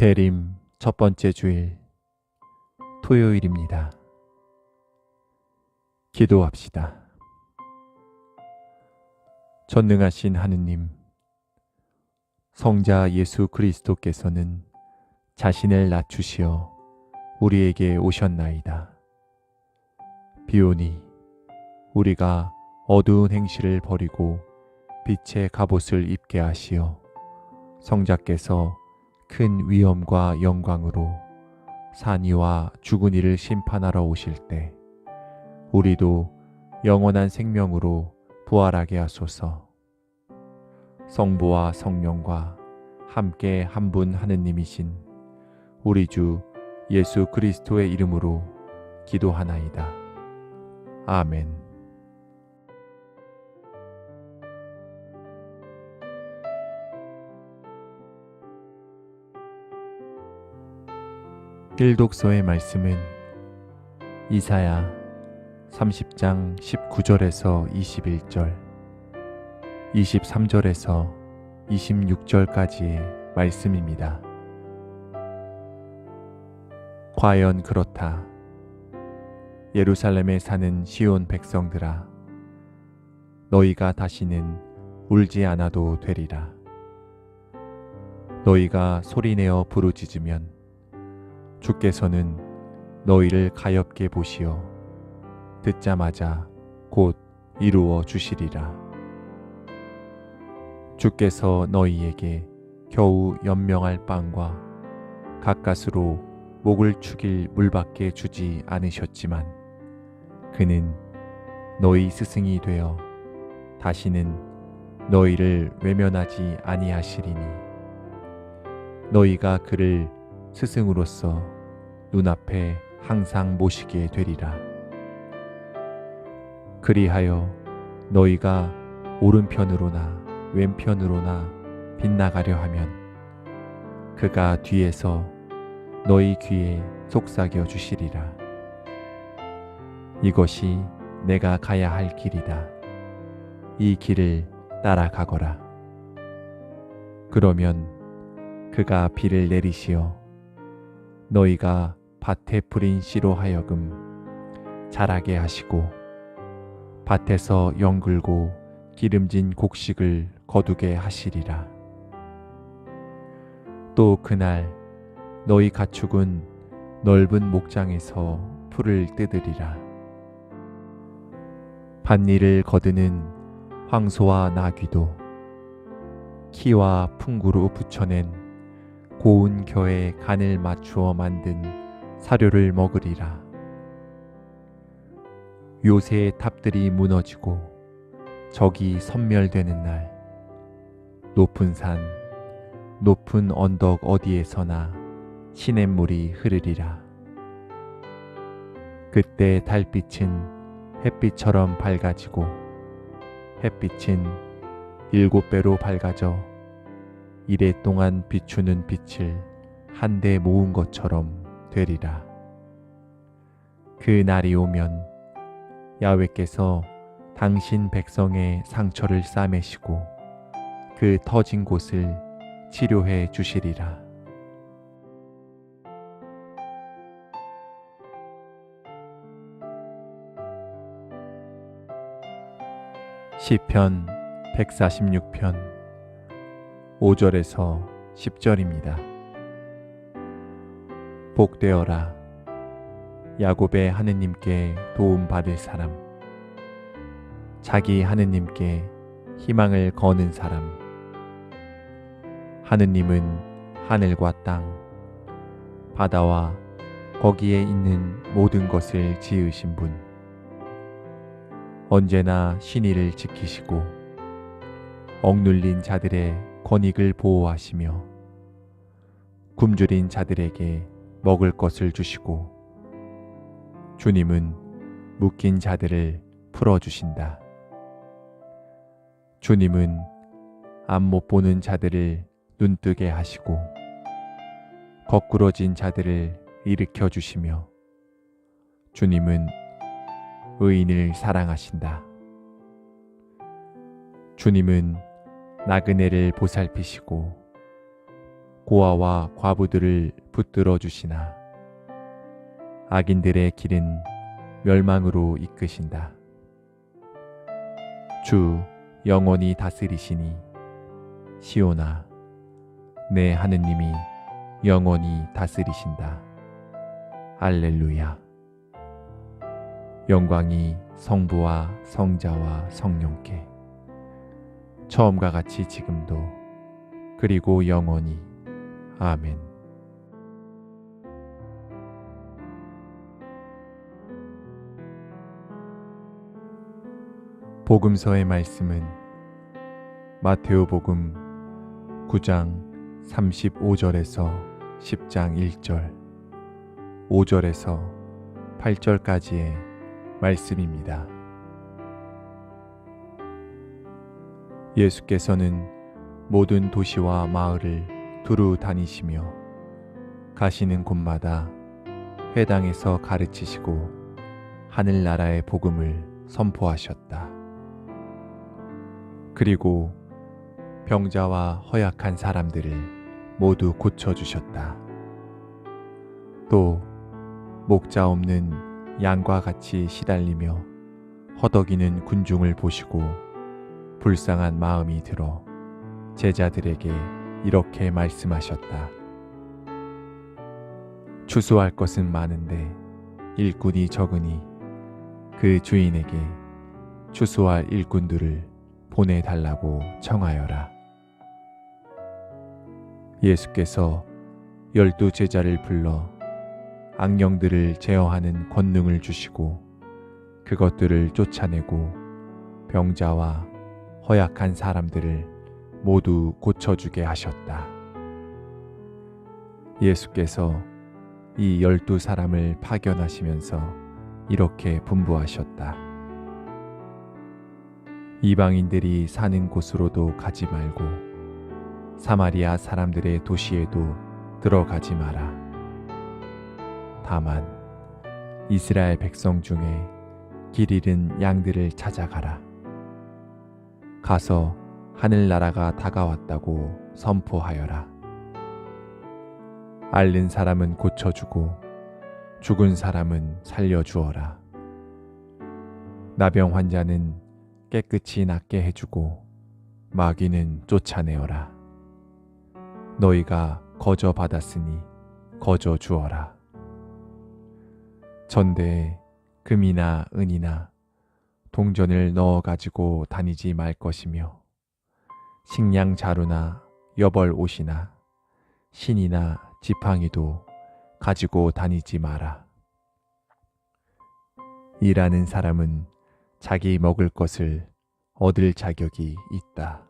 대림 첫 번째 주일 토요일입니다. 기도합시다. 전능하신 하느님, 성자 예수 그리스도께서는 자신을 낮추시어 우리에게 오셨나이다. 비오니 우리가 어두운 행실을 버리고 빛의 갑옷을 입게 하시어 성자께서 큰 위엄과 영광으로 산이와 죽은 이를 심판하러 오실 때 우리도 영원한 생명으로 부활하게 하소서. 성부와 성령과 함께 한 분 하느님이신 우리 주 예수 그리스도의 이름으로 기도하나이다. 아멘. 일독서의 말씀은 이사야 30장 19절에서 21절, 23절에서 26절까지의 말씀입니다. 과연 그렇다. 예루살렘에 사는 시온 백성들아, 너희가 다시는 울지 않아도 되리라. 너희가 소리내어 부르짖으면 주께서는 너희를 가엾게 보시어 듣자마자 곧 이루어 주시리라. 주께서 너희에게 겨우 연명할 빵과 가까스로 목을 축일 물밖에 주지 않으셨지만 그는 너희 스승이 되어 다시는 너희를 외면하지 아니하시리니 너희가 그를 스승으로서 눈앞에 항상 모시게 되리라. 그리하여 너희가 오른편으로나 왼편으로나 빗나가려 하면 그가 뒤에서 너희 귀에 속삭여 주시리라. 이것이 내가 가야 할 길이다. 이 길을 따라가거라. 그러면 그가 비를 내리시어 너희가 밭에 뿌린 씨로 하여금 자라게 하시고 밭에서 영글고 기름진 곡식을 거두게 하시리라. 또 그날 너희 가축은 넓은 목장에서 풀을 뜯으리라. 밭일을 거드는 황소와 나귀도 키와 풍구로 붙여낸 고운 겨에 간을 맞추어 만든 사료를 먹으리라. 요새의 탑들이 무너지고 적이 섬멸되는 날, 높은 산, 높은 언덕 어디에서나 시냇물이 흐르리라. 그때 달빛은 햇빛처럼 밝아지고 햇빛은 일곱 배로 밝아져 이래 동안 비추는 빛을 한데 모은 것처럼 되리라. 그 날이 오면 야외께서 당신 백성의 상처를 싸매시고 그 터진 곳을 치료해 주시리라. 시편 146편 5절에서 10절입니다. 복되어라. 야곱의 하느님께 도움 받을 사람. 자기 하느님께 희망을 거는 사람. 하느님은 하늘과 땅 바다와 거기에 있는 모든 것을 지으신 분. 언제나 신의를 지키시고 억눌린 자들의 권익을 보호하시며 굶주린 자들에게 먹을 것을 주시고 주님은 묶인 자들을 풀어주신다. 주님은 앞못 보는 자들을 눈뜨게 하시고 거꾸러진 자들을 일으켜 주시며 주님은 의인을 사랑하신다. 주님은 나그네를 보살피시고 고아와 과부들을 붙들어 주시나 악인들의 길은 멸망으로 이끄신다. 주 영원히 다스리시니 시오나 내 하느님이 영원히 다스리신다. 알렐루야. 영광이 성부와 성자와 성령께 처음과 같이 지금도 그리고 영원히 아멘. 복음서의 말씀은 마테오 복음 9장 35절에서 10장 1절, 5절에서 8절까지의 말씀입니다. 예수께서는 모든 도시와 마을을 두루 다니시며 가시는 곳마다 회당에서 가르치시고 하늘나라의 복음을 선포하셨다. 그리고 병자와 허약한 사람들을 모두 고쳐주셨다. 또 목자 없는 양과 같이 시달리며 허덕이는 군중을 보시고 불쌍한 마음이 들어 제자들에게 이렇게 말씀하셨다. 추수할 것은 많은데 일꾼이 적으니 그 주인에게 추수할 일꾼들을 보내달라고 청하여라. 예수께서 열두 제자를 불러 악령들을 제어하는 권능을 주시고 그것들을 쫓아내고 병자와 허약한 사람들을 모두 고쳐주게 하셨다. 예수께서 이 열두 사람을 파견하시면서 이렇게 분부하셨다. 이방인들이 사는 곳으로도 가지 말고 사마리아 사람들의 도시에도 들어가지 마라. 다만 이스라엘 백성 중에 길 잃은 양들을 찾아가라. 가서 하늘나라가 다가왔다고 선포하여라. 앓는 사람은 고쳐주고 죽은 사람은 살려주어라. 나병 환자는 깨끗이 낫게 해주고 마귀는 쫓아내어라. 너희가 거저 받았으니 거저 주어라. 전대에 금이나 은이나 동전을 넣어 가지고 다니지 말 것이며 식량 자루나 여벌 옷이나 신이나 지팡이도 가지고 다니지 마라. 일하는 사람은 자기 먹을 것을 얻을 자격이 있다.